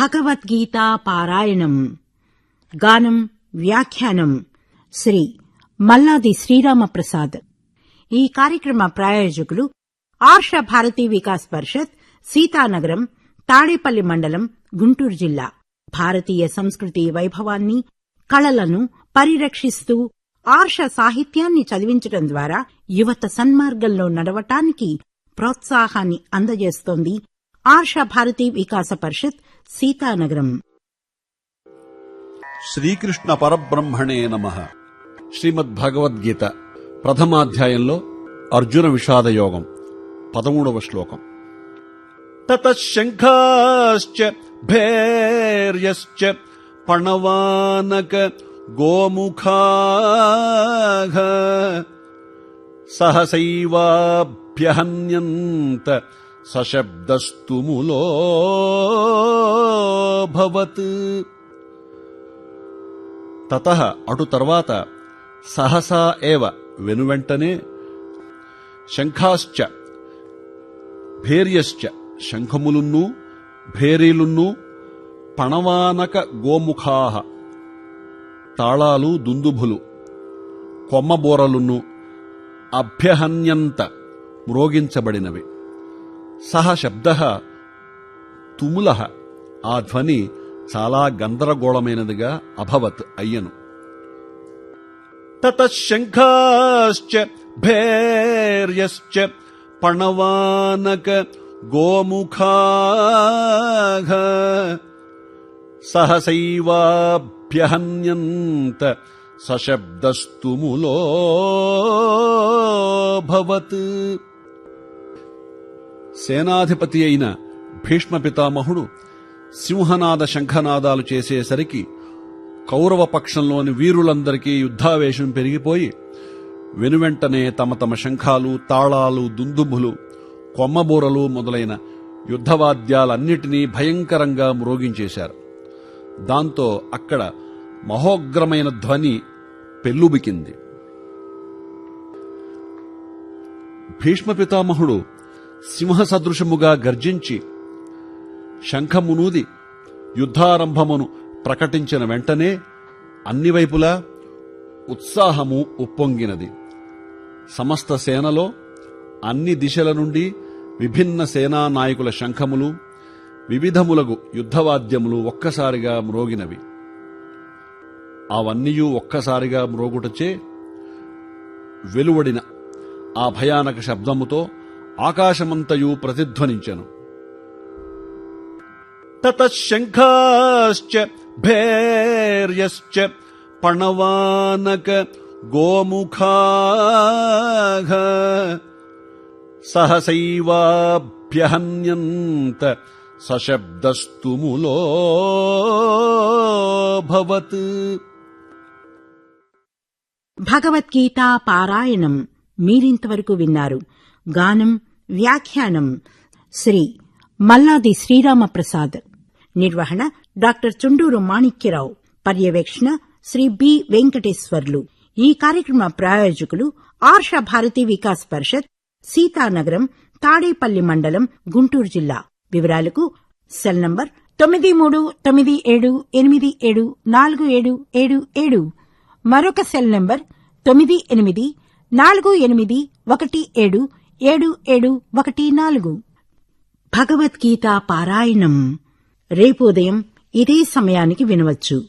భగవద్గీతా పారాయణం. గానం వ్యాఖ్యానం శ్రీ మల్లాది శ్రీరామప్రసాద్. ఈ కార్యక్రమ ప్రాయోజకులు ఆర్ష భారతీ వికాస్ పరిషత్ సీతానగరం తాడేపల్లి మండలం గుంటూరు జిల్లా. భారతీయ సంస్కృతి వైభవాన్ని కళలను పరిరక్షిస్తూ ఆర్ష సాహిత్యాన్ని చదివించడం ద్వారా యువత సన్మార్గంలో నడవటానికి ప్రోత్సాహాన్ని అందజేస్తోంది ఆర్ష భారతీ వికాస పరిషత్ సీతానగరం. శ్రీకృష్ణ పరబ్రహ్మణే నమ. శ్రీమద్ భగవద్గీత ప్రథమాధ్యాయంలో అర్జున విషాద యోగం పదమూడవ శ్లోకం. తతశంఖాశ్చ భేర్యశ్చ పణవానక గోముఖాఘ సహసైవాభ్యహన్యంత సశబ్దస్తుములో భవత్. తత అటు తర్వాత సహసా ఏవ వెనువెంటనే శంఖాశ్చ భేర్యశ్చ శంఖములున్ను భేరీలున్ను పణవానక గోముఖాహ తాళాలు దుందుభులు కొమ్మబోరలున్ను అభ్యహన్యంత మ్రోగించబడినవి. సహ శబ్ద తుముల. ఆ ధ్వని చాలా గందరగోళమైనదిగా అభవత్ అయ్యను. తతశంఖాశ్చ భేర్యశ్చ పణవానక గోముఖా. సహసైవాభ్యహన్యంత సశబ్దస్తుములో భవత్. సేనాధిపతి అయిన భీష్మ పితామహుడు సింహనాద శంఖనాదాలు చేసేసరికి కౌరవ పక్షంలోని వీరులందరికీ యుద్ధావేశం పెరిగిపోయి వెనువెంటనే తమ తమ శంఖాలు తాళాలు దుందుబులు కొమ్మబూరలు మొదలైన యుద్ధవాద్యాలన్నిటినీ భయంకరంగా మ్రోగించేశారు. దాంతో అక్కడ మహోగ్రమైన ధ్వని పెల్లుబికింది. భీష్మ పితామహుడు సింహ సదృశముగా గర్జించి శంఖమునూది యుద్ధారంభమును ప్రకటించిన వెంటనే అన్ని వైపులా ఉత్సాహము ఉప్పొంగినది. సమస్త సేనలో అన్ని దిశల నుండి విభిన్న సేనా నాయకుల శంఖములు వివిధములగు యుద్ధవాద్యములు ఒక్కసారిగా మ్రోగినవి. అవన్నీయు ఒక్కసారిగా మ్రోగుటచే వెలువడిన ఆ భయానక శబ్దముతో ఆకాశమంతయు ప్రతిధ్వనించెను. తతశంఖాశ్చ భేర్యశ్చ పణవానక గోముఖా సహసైవాభ్యహన్యంత సశబ్దస్తుములోభవత్ భగవద్గీత పారాయణం మీరింతవరకు విన్నారు. గానం వ్యాఖ్యానం శ్రీ మల్లాది శ్రీరామప్రసాద్. నిర్వహణ డాక్టర్ చుండూరు మాణిక్యరావు. పర్యవేక్షణ శ్రీ బి వెంకటేశ్వర్లు. ఈ కార్యక్రమ ప్రాయోజకులు ఆర్ష భారతీ వికాస్ పరిషత్ సీతానగరం తాడేపల్లి మండలం గుంటూరు జిల్లా. వివరాలకు సెల్ నంబర్ తొమ్మిది మూడు తొమ్మిది ఏడు ఎనిమిది ఏడు నాలుగు ఏడు ఏడు ఏడు. మరొక సెల్ నంబర్ తొమ్మిది ఎనిమిది నాలుగు ఎనిమిది ఒకటి ఏడు. ఏడు ఏడు ఒకటి నాలుగు. భగవద్గీత పారాయణం. రేపు ఉదయం ఇదే సమయానికి వినవచ్చు.